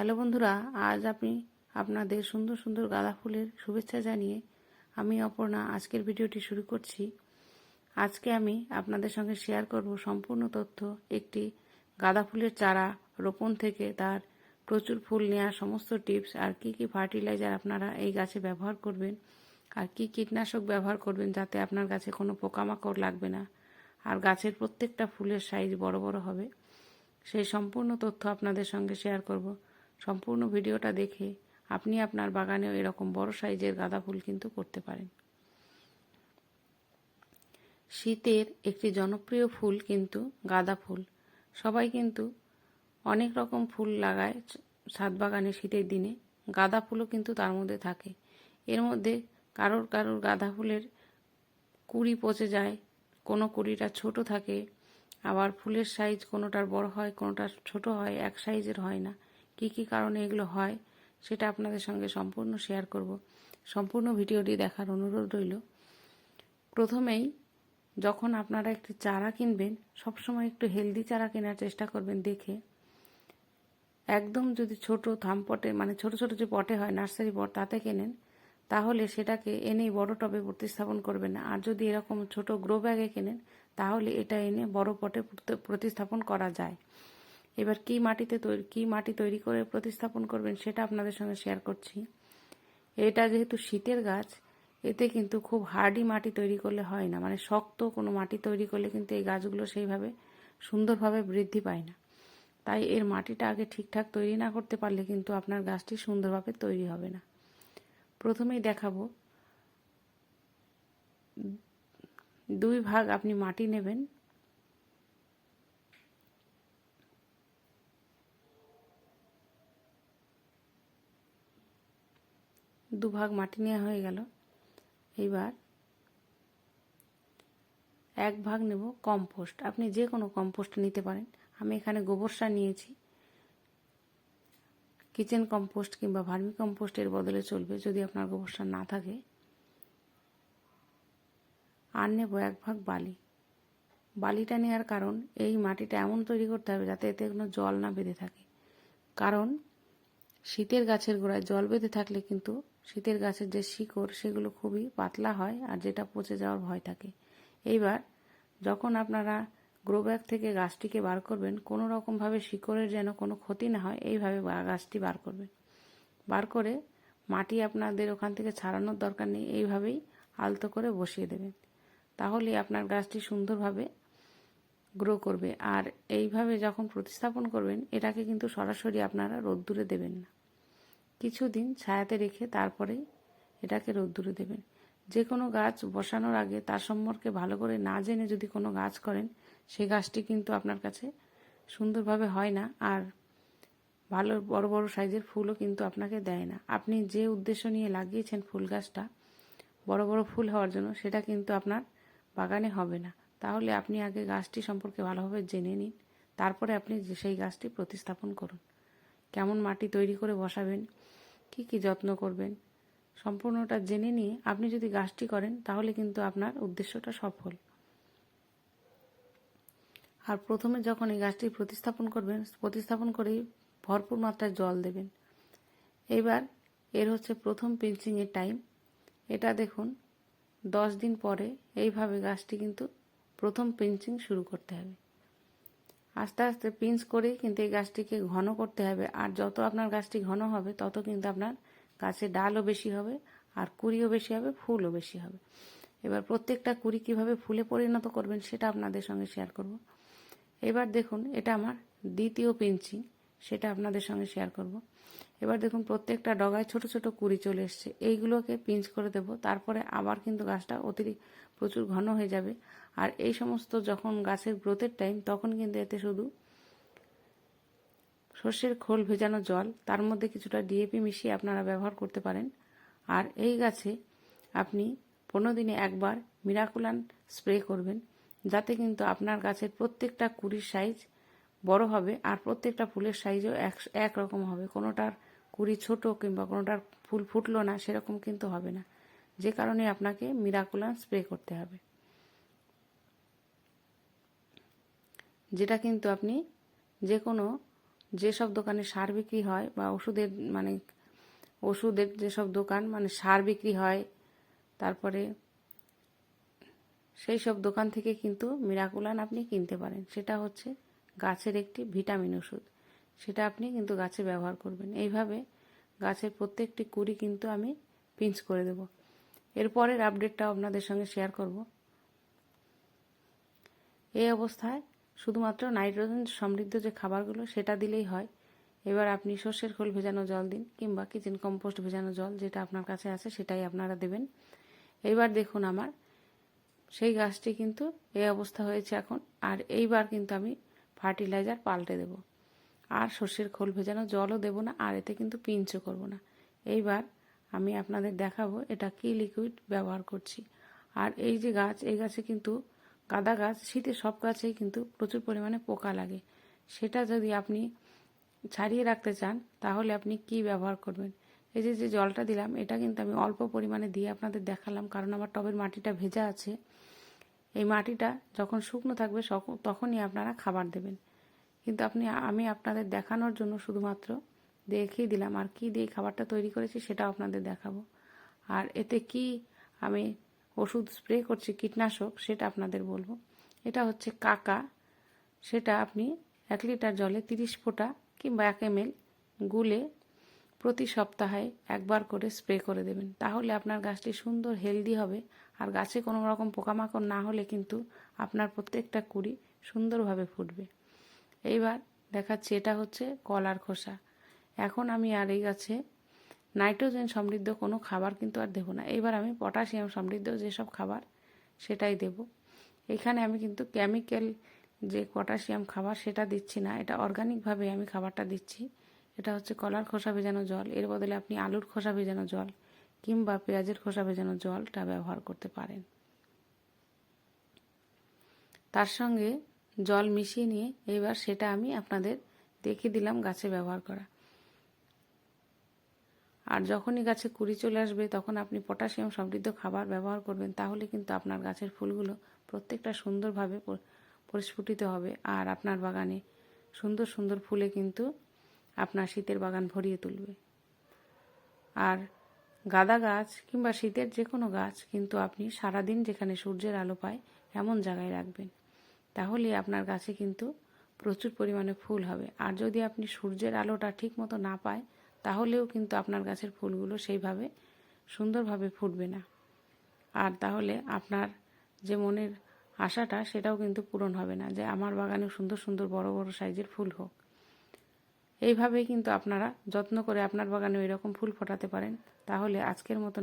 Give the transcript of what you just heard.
Hello বন্ধুরা, আজ আপনি আপনাদের সুন্দর সুন্দর গাঁদা ফুলের শুভেচ্ছা জানিয়ে আমি অপর্ণা আজকের ভিডিওটি শুরু করছি। আজকে আমি আপনাদের সঙ্গে শেয়ার করব সম্পূর্ণ তথ্য, একটি গাঁদা ফুলের চারা রোপণ থেকে তার প্রচুর ফুল নেওয়ার সমস্ত টিপস আর কি কি ফার্টিলাইজার আপনারা এই গাছে ব্যবহার করবেন, আর কি কীটনাশক ব্যবহার করবেন যাতে আপনার গাছে কোনো পোকামাকড় লাগবে না, আর গাছের প্রত্যেকটা ফুলের সাইজ বড় বড় হবে। সেই সম্পূর্ণ তথ্য আপনাদের সঙ্গে শেয়ার করব। সম্পূর্ণ ভিডিওটা দেখে আপনি আপনার বাগানেও এরকম বড় সাইজের গাঁদা ফুল কিন্তু করতে পারেন। শীতের একটি জনপ্রিয় ফুল কিন্তু গাঁদা ফুল। সবাই কিন্তু অনেক রকম ফুল লাগায় ছাদ বাগানে শীতের দিনে। গাঁদা ফুলও কিন্তু তার মধ্যে থাকে। এর মধ্যে কারোর কারোর গাঁদা ফুলের কুড়ি পচে যায়, কোনো কুড়িটা ছোট থাকে, আবার ফুলের সাইজ কোনোটার বড় হয়, কোনোটার ছোট হয়, এক সাইজের হয় না। কি কি কারণে এগুলো হয়, সেটা আপনাদের সঙ্গে সম্পূর্ণ শেয়ার করব। সম্পূর্ণ ভিডিওটি দেখার অনুরোধ রইল। প্রথমেই, যখন আপনারা একটি চারা কিনবেন, সবসময় একটু হেলদি চারা কেনার চেষ্টা করবেন দেখে। একদম যদি ছোট থামপটে মানে ছোট ছোট যে পটে হয়, নার্সারি পট, তাতে কেনেন, তাহলে সেটাকে এনেই বড় টবে প্রতিস্থাপন করবেন আর যদি এরকম ছোট গ্রো ব্যাগে কেনেন, তাহলে এটা এনে বড় পটে প্রতিস্থাপন করা যায়। এবার কি মাটিতে তৈরি, কী মাটি তৈরি করে প্রতিস্থাপন করবেন সেটা আপনাদের সঙ্গে শেয়ার করছি। এটা যেহেতু শীতের গাছ, এতে কিন্তু খুব হার্ডি মাটি তৈরি করলে হয় না। মানে শক্ত কোনো মাটি তৈরি করলে কিন্তু এই গাছগুলো সেইভাবে সুন্দরভাবে বৃদ্ধি পায় না। তাই এর মাটিটা আগে ঠিকঠাক তৈরি না করতে পারলে কিন্তু আপনার গাছটি সুন্দরভাবে তৈরি হবে না। প্রথমেই দেখাবো। দুই ভাগ আপনি মাটি নেবেন। দুভাগ মাটি নেওয়া হয়ে গেল। এইবার এক ভাগ নেব কম্পোস্ট। আপনি যে কোনো কম্পোস্ট নিতে পারেন। আমি এখানে গোবর সার নিয়েছি। কিচেন কম্পোস্ট কিংবা ভার্মি কম্পোস্টের বদলে চলবে যদি আপনার গোবর সার না থাকে। আর নেব এক ভাগ বালি। বালিটা নেওয়ার কারণ এই মাটিটা এমন তৈরি করতে হবে যাতে এতে কোনো জল না বেঁধে থাকে। কারণ শীতের গাছের গোড়ায় জল বেঁধে থাকলে কিন্তু শীতের গাছের যে শিকড়, সেগুলো খুবই পাতলা হয় আর যেটা পচে যাওয়ার ভয় থাকে। এইবার যখন আপনারা গ্রো ব্যাগ থেকে গাছটিকে বার করবেন, কোনো রকমভাবে শিকড়ের যেন কোনো ক্ষতি না হয়, এইভাবে গাছটি বার করবেন। বার করে মাটি আপনাদের ওখান থেকে ছাড়ানোর দরকার নেই, এইভাবেই আলতো করে বসিয়ে দেবেন। তাহলে আপনার গাছটি সুন্দরভাবে গ্রো করবে। আর এইভাবে যখন প্রতিস্থাপন করবেন, এটাকে কিন্তু সরাসরি আপনারা রোদ্দুরে দেবেন না। কিছুদিন ছায়াতে রেখে তারপরে এটাকে রোদ্দুরে দেবেন। যে কোনো গাছ বসানোর আগে তার সম্পর্কে ভালো করে না জেনে যদি কোনো গাছ করেন সেই গাছটি কিন্তু আপনার কাছে সুন্দরভাবে হয় না আর ভালো বড় বড় সাইজের ফুলও কিন্তু আপনাকে দেয় না। আপনি যে উদ্দেশ্য নিয়ে লাগিয়েছেন ফুল গাছটা, বড় বড় ফুল হওয়ার জন্য সেটা কিন্তু আপনার বাগানে হবে না। তাহলে আপনি আগে গাছটি সম্পর্কে ভালোভাবে জেনে নিন, তারপরে আপনি সেই গাছটি প্রতিস্থাপন করুন। কেমন মাটি তৈরি করে বসাবেন কি কি যত্ন করবেন? সম্পূর্ণটা জেনে নিয়ে আপনি যদি গাছটি করেন, তাহলে কিন্তু আপনার উদ্দেশ্যটা সফল। আর প্রথমে যখন এই গাছটি প্রতিস্থাপন করবেন, প্রতিস্থাপন করেই ভরপুর মাত্রায় জল দেবেন। এবার এর হচ্ছে প্রথম পিঞ্চিংয়ের টাইম এটা দেখুন, দশ দিন পরে এইভাবে গাছটি কিন্তু প্রথম পিঞ্চিং শুরু করতে হবে। আস্তে আস্তে পিঞ্চ করেই কিন্তু এই গাছটিকে ঘন করতে হবে। আর যত আপনার গাছটি ঘন হবে, তত কিন্তু আপনার গাছে ডালও বেশি হবে, আর কুড়িও বেশি হবে, ফুলও বেশি হবে। এবার প্রত্যেকটা কুড়ি কীভাবে ফুলে পরিণত করবেন সেটা আপনাদের সঙ্গে শেয়ার করব। এবার দেখুন, এটা আমার দ্বিতীয় পিঞ্চিং, সেটা আপনাদের সঙ্গে শেয়ার করব। এবার দেখুন, প্রত্যেকটা ডগায় ছোট ছোট কুড়ি চলে এসছে। এইগুলোকে পিঞ্চ করে দেব, তারপরে আবার কিন্তু গাছটা অতিরিক্ত প্রচুর ঘন হয়ে যাবে। আর এই সমস্ত যখন গাছের গ্রোথের টাইম তখন কিন্তু এতে শুধু সর্ষের খোল ভেজানো জল, তার মধ্যে কিছুটা ডিএপি মিশিয়ে আপনারা ব্যবহার করতে পারেন। আর এই গাছে আপনি পনেরো দিনে একবার মিরাকুলান স্প্রে করবেন, যাতে কিন্তু আপনার গাছের প্রত্যেকটা কুড়ির সাইজ বড় হবে আর প্রত্যেকটা ফুলের সাইজও এক এক রকম হবে। কোনোটার কুড়ি ছোট কিংবা কোনোটার ফুল ফুটলো না, সেরকম কিন্তু হবে না। যে কারণে আপনাকে মিরাকুলান স্প্রে করতে হবে। যেটা কিন্তু আপনি যে কোনো যেসব দোকানে সার বিক্রি হয় বা ওষুধের মানে ওষুধের যেসব দোকান মানে সার বিক্রি হয়, তারপরে সেই সব দোকান থেকে কিন্তু মিরাকুলান আপনি কিনতে পারেন। সেটা হচ্ছে গাছের একটি ভিটামিন ওষুধ। সেটা আপনি কিন্তু গাছে ব্যবহার করবেন। এইভাবে গাছের প্রত্যেকটি কুড়ি কিন্তু আমি পিঞ্চ করে দেব। এরপরের আপডেটটাও আপনাদের সঙ্গে শেয়ার করব। এই অবস্থায় শুধুমাত্র নাইট্রোজেন সমৃদ্ধ যে খাবারগুলো, সেটা দিলেই হয়। এবার আপনি সর্ষের খোল ভেজানো জল দিন, কিংবা কিচেন কম্পোস্ট ভেজানো জল, যেটা আপনার কাছে আছে, সেটাই আপনারা দেবেন। এইবার দেখুন আমার, সেই গাছটি কিন্তু এই অবস্থা হয়েছে এখন, আর এইবার কিন্তু আমি ফার্টিলাইজার পাল্টে দেব। আর সর্ষের খোল ভেজানো জলও দেব না, আর এতে কিন্তু পিঞ্চও করব না। এইবার আমি আপনাদের দেখাবো এটা কি লিকুইড ব্যবহার করছি। আর এই যে গাছ, এই গাছে কিন্তু গাঁদা গাছ শীতে সব গাছেই কিন্তু প্রচুর পরিমাণে পোকা লাগে। সেটা যদি আপনি ছাড়িয়ে রাখতে চান, তাহলে আপনি কি ব্যবহার করবেন? এই যে যে জলটা দিলাম, এটা কিন্তু আমি অল্প পরিমাণে দিয়ে আপনাদের দেখালাম, কারণ আমার টবের মাটিটা ভেজা আছে। এই মাটিটা যখন শুকনো থাকবে তখনই আপনারা খাবার দেবেন। কিন্তু আপনি, আমি আপনাদের দেখানোর জন্য শুধুমাত্র দেখিয়ে দিলাম আর কি দিয়ে খাবারটা তৈরি করেছি, সেটাও আপনাদের দেখাবো। আর এতে কি আমি ওষুধ স্প্রে করছি কীটনাশক, সেটা আপনাদের বলব। এটা হচ্ছে কাকা, সেটা আপনি এক লিটার জলে তিরিশ ফোঁটা কিংবা এক এম গুলে প্রতি সপ্তাহে একবার করে স্প্রে করে দেবেন। তাহলে আপনার গাছটি সুন্দর হেলদি হবে। আর গাছে কোনো রকম পোকামাকড় না হলে কিন্তু আপনার প্রত্যেকটা কুড়ি সুন্দরভাবে ফুটবে। এইবার দেখাচ্ছি, এটা হচ্ছে কলার খোসা। এখন আমি আর এই গাছে নাইট্রোজেন সমৃদ্ধ কোনো খাবার কিন্তু আর দেবো না। এবার আমি পটাশিয়াম সমৃদ্ধ যেসব খাবার, সেটাই দেব। এখানে আমি কিন্তু কেমিক্যাল যে পটাশিয়াম খাবার, সেটা দিচ্ছি না। এটা অর্গানিকভাবে আমি খাবারটা দিচ্ছি। এটা হচ্ছে কলার খোসা ভেজানো জল। এর বদলে আপনি আলুর খোসা ভেজানো জল কিংবা পেঁয়াজের খোসা ভেজানো জলটা ব্যবহার করতে পারেন। তার সঙ্গে জল মিশিয়ে নিয়ে এবার সেটা আমি আপনাদের দেখিয়ে দিলাম গাছে ব্যবহার করা। আর যখনই গাছে কুড়ি চলে আসবে, তখন আপনি পটাশিয়াম সমৃদ্ধ খাবার ব্যবহার করবেন, তাহলে কিন্তু আপনার গাছের ফুলগুলো প্রত্যেকটা সুন্দরভাবে পরিস্ফুটিত হবে। আর আপনার বাগানে সুন্দর সুন্দর ফুলে কিন্তু আপনার শীতের বাগান ভরিয়ে তুলবে। আর গাঁদা গাছ কিংবা শীতের যে কোনো গাছ কিন্তু আপনি সারাদিন যেখানে সূর্যের আলো পায়, এমন জায়গায় রাখবেন। তাহলে আপনার গাছে কিন্তু প্রচুর পরিমাণে ফুল হবে। আর যদি আপনি সূর্যের আলোটা ঠিক মতো না পায় তাহলেও কিন্তু আপনার গাছের ফুলগুলো সেইভাবে সুন্দরভাবে ফুটবে না। আর তাহলে আপনার যে মনের আশাটা সেটাও কিন্তু পূরণ হবে না, যে আমার বাগানে সুন্দর সুন্দর বড় বড় সাইজের ফুল হোক। এইভাবেই কিন্তু আপনারা যত্ন করে আপনার বাগানে ওই রকম ফুল ফোটাতে পারেন। তাহলে আজকের মতন